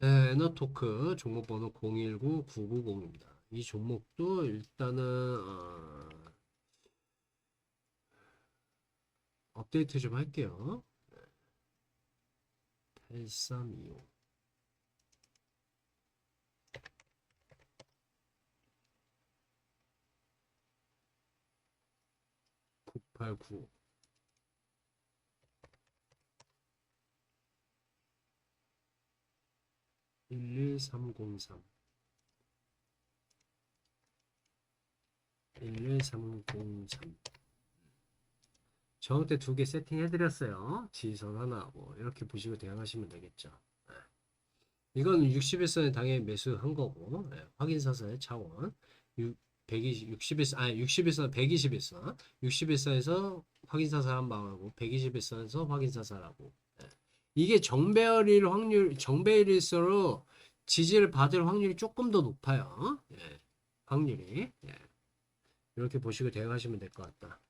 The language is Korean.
네, 에너토크 종목 번호 019990입니다. 이 종목도 일단은 어, 업데이트 좀 할게요. 8325 989 11303 11303 저한테 두개 세팅해 드렸어요. 지선 하나하고 이렇게 보시고 대응하시면 되겠죠. 네. 이건 61선에 당연히 매수한 거고 네, 확인사선의 차원 120, 61선 아니 61선 121선 61선에서 확인사선 한 방하고 121선에서 확인사선하고 네. 이게 정배열일 확률 정배열일수록 지지를 받을 확률이 조금 더 높아요. 예, 확률이 예. 이렇게 보시고 대응하시면 될 것 같다.